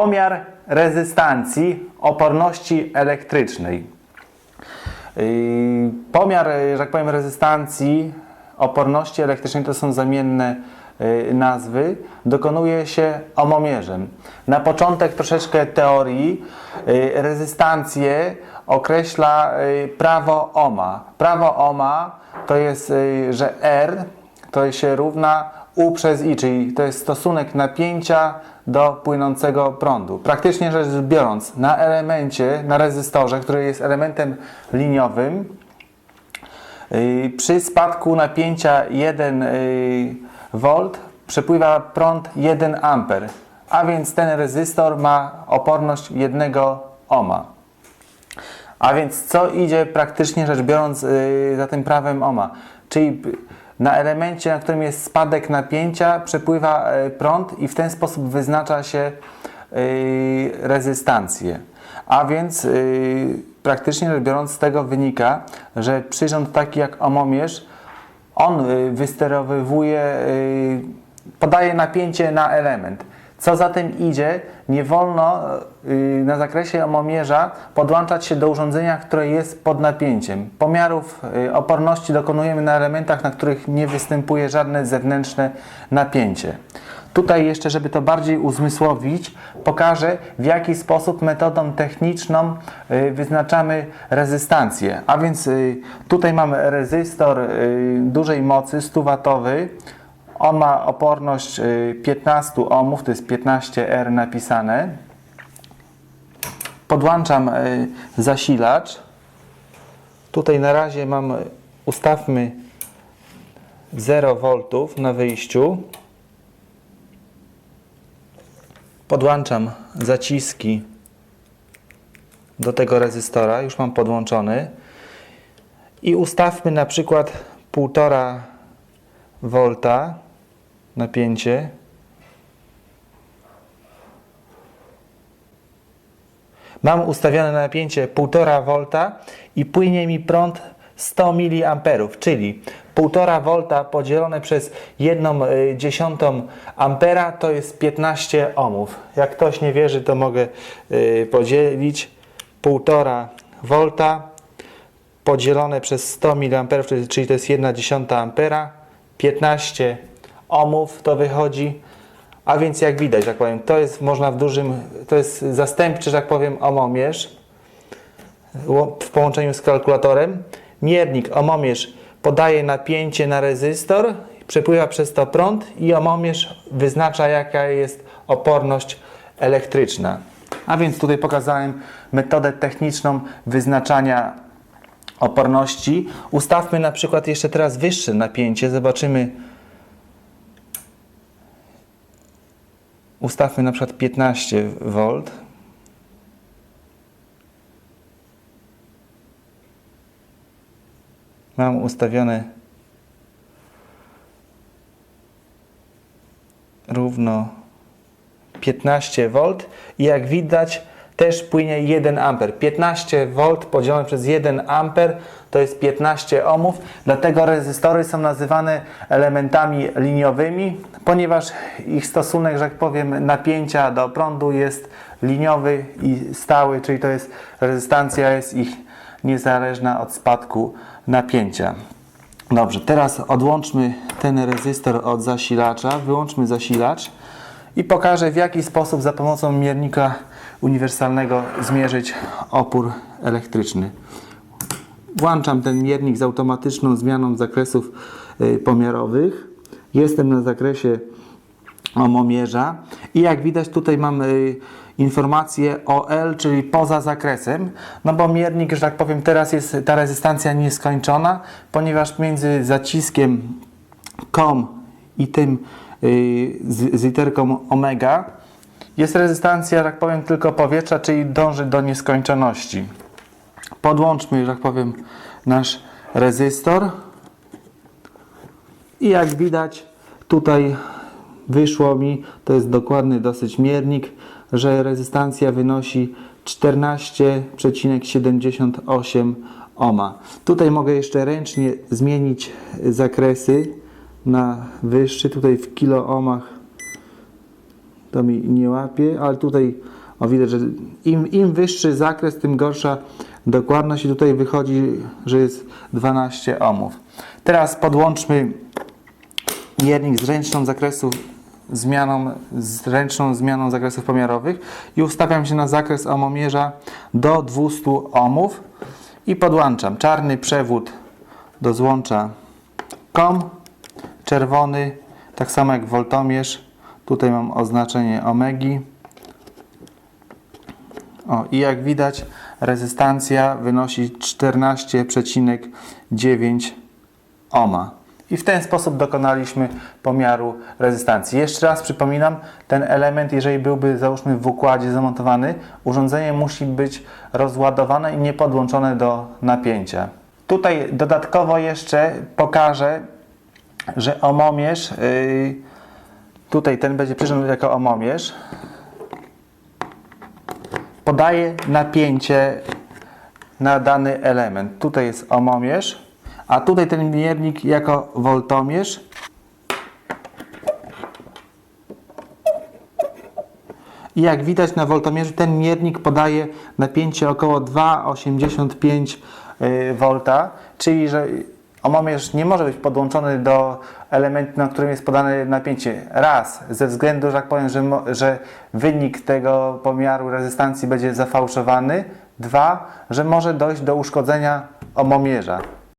pomiar rezystancji oporności elektrycznej. Pomiar, że tak powiem, rezystancji oporności elektrycznej to są zamienne yy, nazwy, dokonuje się omomierzem. Na początek troszeczkę teorii. Yy, Rezystancję określa yy, prawo Ohma. Prawo Ohma to jest, że R to się równa U przez I, czyli to jest stosunek napięcia do płynącego prądu. Praktycznie rzecz biorąc, na elemencie, na rezystorze, który jest elementem liniowym, yy, przy spadku napięcia 1 yy, V przepływa prąd 1 A, a więc ten rezystor ma oporność 1 ohma. A więc co idzie praktycznie rzecz biorąc yy, za tym prawem Ohma? Czyli na elemencie, na którym jest spadek napięcia, przepływa yy, prąd i w ten sposób wyznacza się yy, rezystancję. A więc yy, praktycznie rzecz biorąc z tego wynika, że przyrząd taki jak omomierz, on wysterowywuje, podaje napięcie na element. Co za tym idzie, nie wolno y, na zakresie omomierza podłączać się do urządzenia, które jest pod napięciem. Pomiarów y, oporności dokonujemy na elementach, na których nie występuje żadne zewnętrzne napięcie. Tutaj jeszcze, żeby to bardziej uzmysłowić, pokażę w jaki sposób metodą techniczną y, wyznaczamy rezystancję. A więc tutaj mamy rezystor dużej mocy 100W. On ma oporność y, 15 ohmów, to jest 15R napisane. Podłączam y, zasilacz. Tutaj na razie mam, ustawmy 0 V na wyjściu. Podłączam zaciski do tego rezystora, już mam podłączony. I ustawmy na przykład 1,5 V napięcie. Mam ustawione napięcie 1,5 V i płynie mi prąd 100 mA, czyli 1,5 V podzielone przez 1 dziesiątą ampera to jest 15 ohmów. Jak ktoś nie wierzy, to mogę y, podzielić 1,5 V podzielone przez 100 mA, czyli to jest 1 dziesiąta ampera, 15 ohmów to wychodzi. A więc jak widać, tak powiem, to jest można w dużym, to jest zastępczy, tak powiem, omomierz w połączeniu z kalkulatorem. Miernik, omomierz podaje napięcie na rezystor, przepływa przez to prąd i omomierz wyznacza jaka jest oporność elektryczna. A więc tutaj pokazałem metodę techniczną wyznaczania oporności. Ustawmy na przykład jeszcze teraz wyższe napięcie, zobaczymy Ustawmy na przykład 15 V. Mam ustawione równo 15 V i jak widać też płynie 1 A. 15 V podzielone przez 1 A to jest 15 ohmów. Dlatego rezystory są nazywane elementami liniowymi, ponieważ ich stosunek, że tak powiem, napięcia do prądu jest liniowy i stały, czyli to jest rezystancja jest ich niezależna od spadku napięcia. Dobrze, teraz odłączmy ten rezystor od zasilacza, wyłączmy zasilacz i pokażę w jaki sposób za pomocą miernika uniwersalnego zmierzyć opór elektryczny. Włączam ten miernik z automatyczną zmianą zakresów y, pomiarowych. Jestem na zakresie omomierza i jak widać tutaj mam y, informację o L, czyli poza zakresem, no bo miernik, że tak powiem, teraz jest ta rezystancja nieskończona, ponieważ między zaciskiem COM i tym y, z literką omega jest rezystancja, tak powiem, tylko powietrza, czyli dąży do nieskończoności. Podłączmy, że tak powiem, nasz rezystor. I jak widać, tutaj wyszło mi, to jest dokładny dosyć miernik, że rezystancja wynosi 14,78 ohma. Tutaj mogę jeszcze ręcznie zmienić zakresy na wyższy, tutaj w kiloohmach to mi nie łapie, ale tutaj o, widać, że im, im wyższy zakres, tym gorsza dokładność i tutaj wychodzi, że jest 12 ohmów. Teraz podłączmy miernik z ręczną zakresu zmianą, z ręczną zmianą zakresów pomiarowych i ustawiam się na zakres ohmomierza do 200 ohmów i podłączam czarny przewód do złącza COM, czerwony, tak samo jak woltomierz, tutaj mam oznaczenie omegi o, i jak widać rezystancja wynosi 14,9 ohma. I w ten sposób dokonaliśmy pomiaru rezystancji. Jeszcze raz przypominam, ten element, jeżeli byłby załóżmy w układzie zamontowany, urządzenie musi być rozładowane i nie podłączone do napięcia. Tutaj dodatkowo jeszcze pokażę, że omomierz, yy, tutaj ten będzie przyrząd jako omomierz, podaje napięcie na dany element. Tutaj jest omomierz, a tutaj ten miernik jako woltomierz. I jak widać na woltomierzu ten miernik podaje napięcie około 2,85 y, V, czyli że omomierz nie może być podłączony do elementu, na którym jest podane napięcie. Raz, ze względu, że jak powiem, że, że wynik tego pomiaru rezystancji będzie zafałszowany. Dwa, że może dojść do uszkodzenia omomierza.